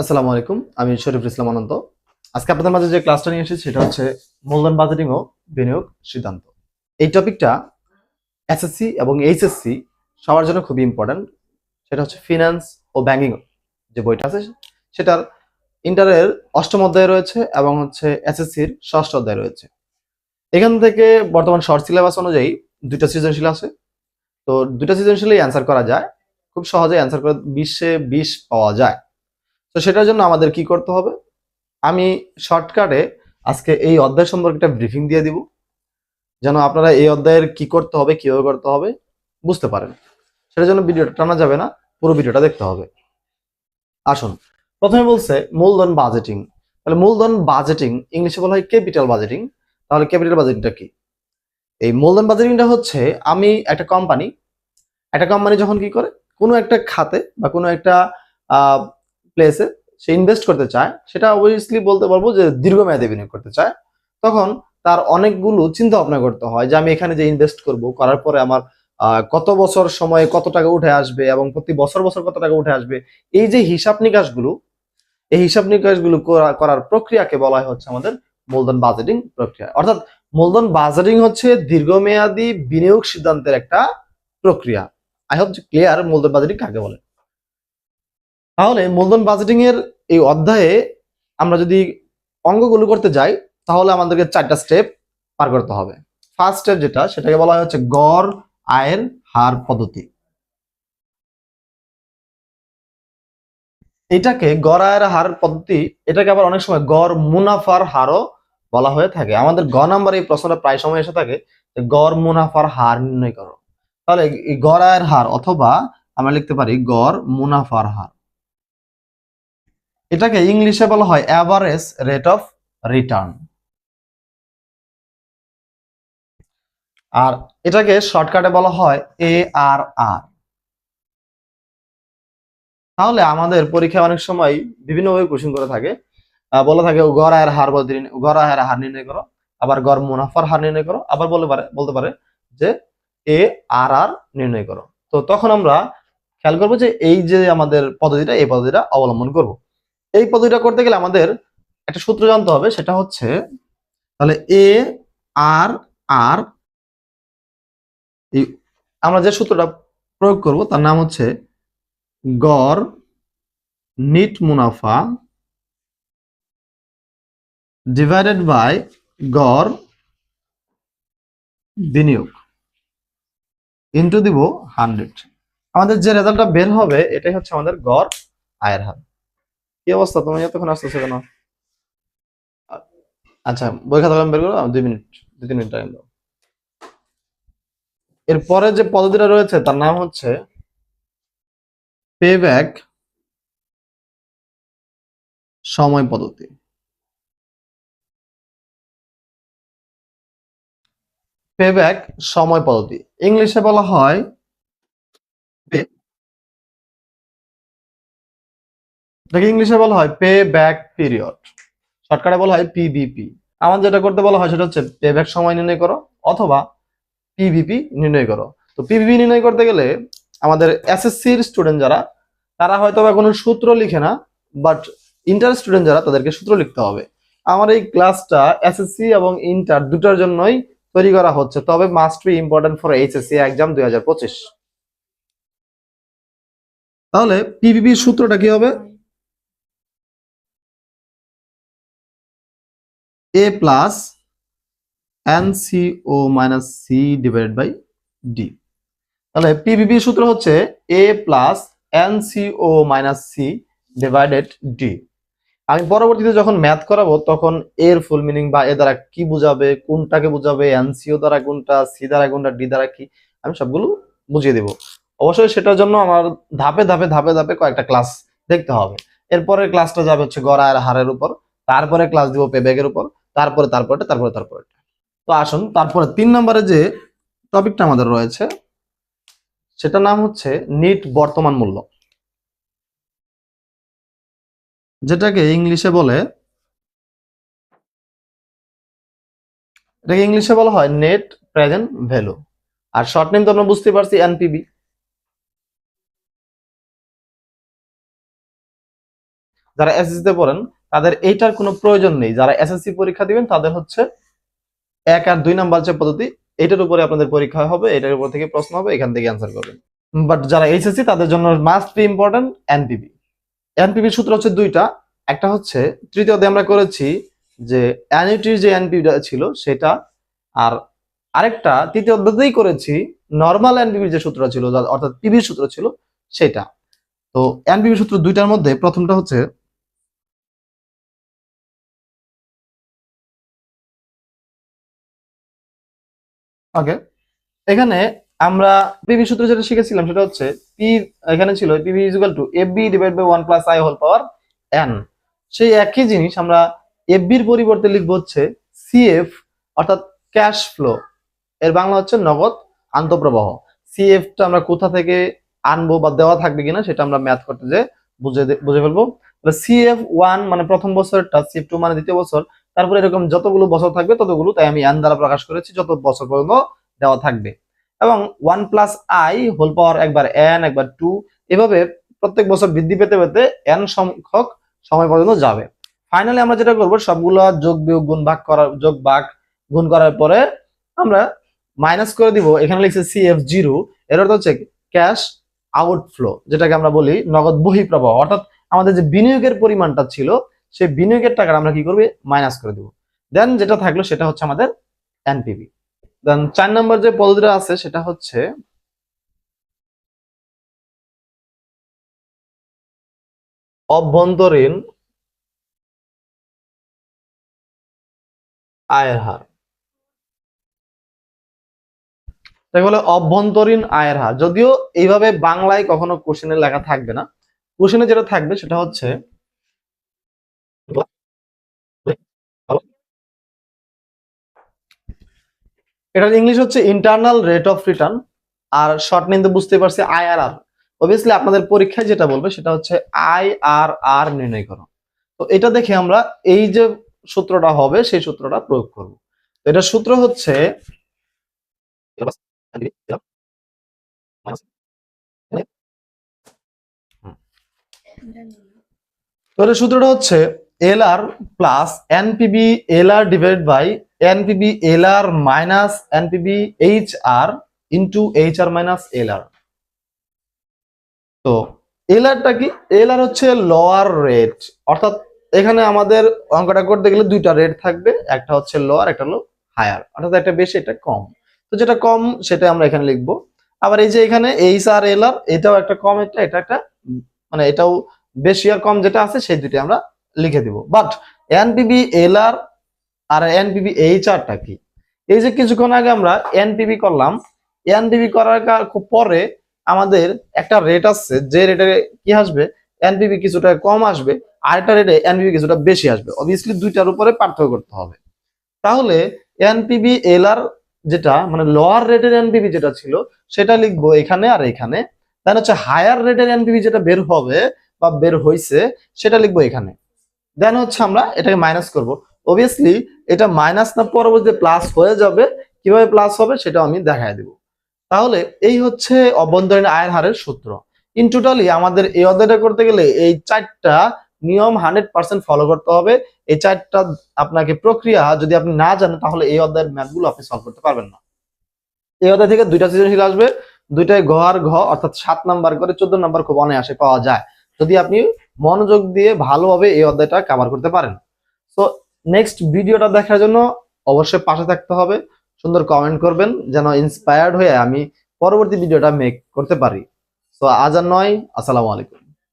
আসসালামু আলাইকুম, আমি শরীফ ইসলাম অনন্ত। আজকে আপনাদের মাঝে যে ক্লাসটা নিয়ে এসেছি, সেটা হচ্ছে মূলধন বাজেটিং ও বিনিয়োগ সিদ্ধান্ত। এই টপিকটা এসএসসি এবং এইচএসসি সবার জন্য খুবই ইম্পর্ট্যান্ট সেটা হচ্ছে ফিনান্স ও ব্যাংকিং যে বইটা আছে, সেটার ইন্টারের অষ্টম অধ্যায় রয়েছে এবং হচ্ছে এসএসসির ষষ্ঠ অধ্যায় রয়েছে। এখান থেকে বর্তমান শর্ট সিলেবাস অনুযায়ী দুইটা সৃজনশীল আছে। তো দুইটা সৃজনশীলেই অ্যান্সার করা যায়। খুব সহজে অ্যান্সার করে বিশে বিশ পাওয়া যায়। তো সেটার জন্য আমাদের কি করতে হবে? আমি শর্টকাটে আজকে এই অধ্যায় সম্পর্কে একটা ব্রিফিং দিয়ে দিব, যেন আপনারা এই অধ্যায়ের কি করতে হবে, কীভাবে করতে হবে, বুঝতে পারেন। সেটার জন্য ভিডিওটা টানা যাবে না, পুরো ভিডিওটা দেখতে হবে। আসুন, প্রথমে বলছে মূলধন বাজেটিং তাহলে মূলধন বাজেটিং ইংলিশে বলা হয় ক্যাপিটাল বাজেটিং তাহলে ক্যাপিটাল বাজেটিংটা কি? এই মূলধন বাজেটিংটা হচ্ছে, আমি একটা কোম্পানি একটা কোম্পানি যখন কি করে, কোনো একটা খাতে বা কোনো একটা প্লেসে সে ইনভেস্ট করতে চায়, সেটা অবভিয়াসলি বলতে পারব যে দীর্ঘমেয়াদে বিনিয়োগ করতে চায়। তখন তার অনেকগুলো চিন্তা ভাবনা করতে হয় যে আমি এখানে যে ইনভেস্ট করব, করার পরে আমার কত বছর সময়ে কত টাকা উঠে আসবে এবং প্রতি বছর বছর কত টাকা উঠে আসবে, এই যে হিসাব নিকাশগুলো, এই হিসাব নিকাশগুলো করা- করার প্রক্রিয়াকে বলা হচ্ছে আমাদের মূলধন বাজেটিং প্রক্রিয়া। অর্থাৎ মূলধন বাজেটিং হচ্ছে দীর্ঘমেয়াদী বিনিয়োগ সিদ্ধান্তের একটা প্রক্রিয়া। আই হোপ যে ক্লিয়ার মূলধন বাজেটিং কাকে বলে। তাহলে মূলধন বাজেটিং এর এই অধ্যায়ে আমরা যদি অঙ্কগুলো করতে যাই, তাহলে আমাদেরকে চারটা স্টেপ পার করতে হবে। ফার্স্ট স্টেপ যেটা, সেটাকে বলা হয় হচ্ছে গড় আয়ের হার পদ্ধতি। এটাকে গড় আয়ের হার পদ্ধতি, এটাকে আবার অনেক সময় গড় মুনাফার হারও বলা হয়ে থাকে। আমাদের গ নাম্বার এই প্রশ্নটা প্রায় সময় এসে থাকে গড় মুনাফার হার নির্ণয় করো। তাহলে গড় আয়ের হার অথবা আমরা লিখতে পারি গড় মুনাফার হার। এটাকে ইংলিশে বলা হয় অ্যাভারেজ রেট অফ রিটার্ন আর এটাকে শর্টকাটে বলা হয় এ আর আর তাহলে আমাদের পরীক্ষায় অনেক সময় বিভিন্নভাবে কোশ্চেন করে থাকে। বলে থাকে গড় আয়ের হার গড় আয়ের হার নির্ণয় করো। আবার গড় মুনাফার হার নির্ণয় করো। আবার বলতে পারে বলতে পারে যে এ আর আর নির্ণয় করো। তো তখন আমরা খেয়াল করব যে এই যে আমাদের পদ্ধতিটা, এই পদ্ধতিটা অবলম্বন করব। এই পদ্ধতিটা করতে গেলে আমাদের একটা সূত্র জানতে হবে, সেটা হচ্ছে তাহলে এ আর আর আমরা যে সূত্রটা প্রয়োগ করব তার নাম হচ্ছে গড় নিট মুনাফা ডিভাইডেড বাই গড় বিনিয়োগ ইন্টু দিব হান্ড্রেড আমাদের যে রেজাল্টটা বের হবে, এটাই হচ্ছে আমাদের গড় আয়ের হার। কি অবস্থা? তুমি এতক্ষণ আসতেছো কেন? আচ্ছা বই খাতা কলম বের করো দুই মিনিট, দুই, তিন মিনিট টাইম দাও। এরপরে যে পদ্ধতিটা রয়েছে, তার নাম হচ্ছে পে ব্যাক সময় পদ্ধতি। পে ব্যাক সময় পদ্ধতি। ইংলিশে বলা হয় এটাকে ইংলিশে বলা হয় পে ব্যাক পিরিয়ড। শর্টকাটে বলা হয় পিবিপি আমার যেটা করতে বলা হয় সেটা হচ্ছে পে ব্যাক সময় নির্ণয় করো অথবা পিভিপি নির্ণয় করো। তো পিভিপি নির্ণয় করতে গেলে আমাদের এসএসসির স্টুডেন্ট যারা, তারা হয়তো বা কোনো সূত্র লিখে না বাট ইন্টার স্টুডেন্ট যারা, তাদেরকে সূত্র লিখতে হবে। আমার এই ক্লাসটা এসএসসি এবং ইন্টার দুটার জন্যই তৈরি করা হচ্ছে, তবে must be important for HSC exam দুই হাজার পঁচিশ। তাহলে পিভিপি সূত্রটা কি হবে? A plus N C O minus C divided by D তাহলে পিভিপি সূত্র হচ্ছে A plus N C O minus C divided D আমি পরবর্তীতে যখন ম্যাথ করাবো, তখন এর ফুল মিনিং বা এ দ্বারা কি বুঝাবে, কোনটাকে বুঝাবে এনসিও দ্বারা কোনটা সি দ্বারা কোনটা ডি দ্বারা কি, আমি সবগুলো বুঝিয়ে দেব। অবশ্যই সেটার জন্য আমার ধাপে ধাপে ধাপে ধাপে কয়েকটা ক্লাস দেখতে হবে। এরপরে ক্লাসটা যাবে হচ্ছে গড় আয়ের হারের উপর, তারপরে ক্লাস দিব পেব্যাকের উপর। তারপরে তারপরে তারপরে তারপরে তো আসুন, তারপরে তিন নম্বরে যে টপিকটা আমাদের রয়েছে, সেটার নাম হচ্ছে নিট বর্তমান মূল্য। যেটাকে ইংলিশে বলে, এটাকে ইংলিশে বলা হয় নেট প্রেজেন্ট ভ্যালু। আর শর্ট নেম তো আমরা বুঝতে পারছি, এনপিবি। যারা এসএসসি তে পড়েন তাদের এইটার কোনো প্রয়োজন নেই। যারা এসএসসি পরীক্ষা দিবেন, তাদের হচ্ছে এক আর দুই নাম্বার যে পদ্ধতি এটার উপরে আপনাদের পরীক্ষা হবে, এটার উপর থেকে প্রশ্ন হবে, এখান থেকে অ্যান্সার করবেন। বাট যারা এইচএসসি তাদের জন্য must be important NPV NPV সূত্র হচ্ছে দুইটা। একটা হচ্ছে তৃতীয়তে আমরা করেছি যে অ্যানিটির যে এনপিবিটা ছিল, সেটা আর আরেকটা, তৃতীয় অধ্যায়তেই করেছি নর্মাল এনপিবির যে সূত্রটা ছিল অর্থাৎ পিবির সূত্র ছিল, সেটা। তো এনপিবি সূত্র দুইটার মধ্যে প্রথমটা হচ্ছে ওকে এখানে আমরা পিভি সূত্র যেটা শিখেছিলাম সেটা হচ্ছে পি এখানে ছিল PV is equal to F V divide by one plus I whole power N সেই একই জিনিস আমরা এফ বির পরিবর্তে লিখব হচ্ছে সিএফ অর্থাৎ ক্যাশ ফ্লো এর বাংলা হচ্ছে নগদ আন্তঃপ্রবাহ। সিএফটা আমরা কোথা থেকে আনব বা দেওয়া থাকবে কিনা সেটা আমরা ম্যাথ করতে যে বুঝে বুঝে ফেলব। সিএফ ওয়ান মানে প্রথম বছরটা সিএফ টু মানে দ্বিতীয় বছর। তারপরে এরকম যতগুলো বছর থাকবে ততগুলো, তাই আমি এন দ্বারা প্রকাশ করেছি, যত বছর পর্যন্ত দেওয়া থাকবে। এবং one plus I whole power একবার এন একবার টু এভাবে প্রত্যেক বছর বৃদ্ধি পেতে পেতে এন সংখ্যক সময় পর্যন্ত যাবে। ফাইনালি আমরা যেটা করব, সবগুলো যোগ, বিয়োগ, গুণ, ভাগ করার, যোগ, ভাগ, গুণ করার পরে আমরা মাইনাস করে দিব, এখানে লিখছে সিএফ জিরো এর অর্থ হচ্ছে ক্যাশ আউটফ্লো যেটাকে আমরা বলি নগদ বহিঃপ্রবাহ। অর্থাৎ আমাদের যে বিনিয়োগের পরিমাণটা ছিল সেই বিনিয়োগের টাকাটা আমরা কি করব? মাইনাস করে দিব। দেন যেটা থাকল সেটা হচ্ছে আমাদের এনপিবি দেন চার নম্বর যে পদ্ধতিটা আছে সেটা হচ্ছে অভ্যন্তরীণ আয়ের হার। তাকে বলে অভ্যন্তরীণ আয়ের হার। যদিও এইভাবে বাংলায় কখনো কোশ্চেনে লেখা থাকবে না। কোশ্চেনে যেটা থাকবে সেটা হচ্ছে এটার ইংলিশ হচ্ছে ইন্টারনাল রেট অফ রিটার্ন আর শর্ট নিতে বুঝতে পারছি আইআরআর অবভিয়াসলি আপনাদের পরীক্ষায় যেটা বলবে সেটা হচ্ছে আইআরআর নির্ণয় করো। তো এটা দেখে আমরা এই যে সূত্রটা হবে, সেই সূত্রটা প্রয়োগ করব। এটা সূত্র হচ্ছে তো সূত্রটা হচ্ছে L R plus NPV L R divide by NPV L R minus NPV H R into H R minus L R তো এল আরটা কি? এল আর হচ্ছে লোয়ার রেট অর্থাৎ এখানে আমাদের অঙ্কটা করতে গেলে দুইটা রেট থাকবে, একটা হচ্ছে লোয়ার একটা হলো হায়ার অর্থাৎ একটা বেশি, একটা কম। তো যেটা কম সেটা আমরা এখানে লিখব। আবার এই যে এখানে এইচ আর এল আর এটাও একটা কম, এটা এটা একটা মানে এটাও বেশি আর কম যেটা আছে, সেই দুটি আমরা লিখে দিব। But এনপিবি L R R এনপিবি H আরটা কি? এই যে কিছুক্ষণ আগে আমরা এনপিবি করলাম এনপিবি করার পরে আমাদের একটা রেট আসছে, যে রেটে কি আসবে? এনপিবি কিছুটা কম আসবে, আরেকটা রেটে এনপিবি কিছুটা বেশি আসবে। অবভিয়াসলি দুইটার উপরে পার্থক্য করতে হবে। তাহলে এনপিবি এল আর যেটা মানে লোয়ার রেটের এনপিবি যেটা ছিল, সেটা লিখব এখানে আর এখানে। দেন হচ্ছে হায়ার রেটের এনপিবি যেটা বের হবে বা বের হইছে, সেটা লিখব এখানে। দেন হচ্ছে আমরা এটাকে মাইনাস করব। অবভিয়াসলি এটা মাইনাস না পরবর্তীতে প্লাস হয়ে যাবে। কীভাবে প্লাস হবে সেটা আমি দেখায় দিব। তাহলে এই হচ্ছে অভ্যন্তরীণ আয়ের হারের সূত্র। ইন টোটালি আমাদের এই অধ্যায়টা করতে গেলে এই চারটা নিয়ম হান্ড্রেড পার্সেন্ট ফলো করতে হবে। এই চারটা আপনাকে প্রক্রিয়া যদি আপনি না জানেন, তাহলে এই অধ্যায়ের ম্যাথগুলো আপনি সলভ করতে পারবেন না। এই অধ্যায় থেকে দুইটা সৃজনশীল আসবে। দুইটাই ঘ আর ঘ, অর্থাৎ সাত নাম্বার করে চোদ্দ নাম্বার খুব অনায়াসে পাওয়া যায়। যদি আপনি মনোযোগ দিয়ে ভালোভাবে এই অধ্যায়টা কভার করতে পারেন। তো নেক্সট ভিডিওটা দেখার জন্য অবশ্যই পাশে থাকতে হবে। সুন্দর কমেন্ট করবেন, যেন ইন্সপায়ার্ড হয়ে আমি পরবর্তী ভিডিওটা মেক করতে পারি। তো আজ আর নয়, আসসালামু আলাইকুম।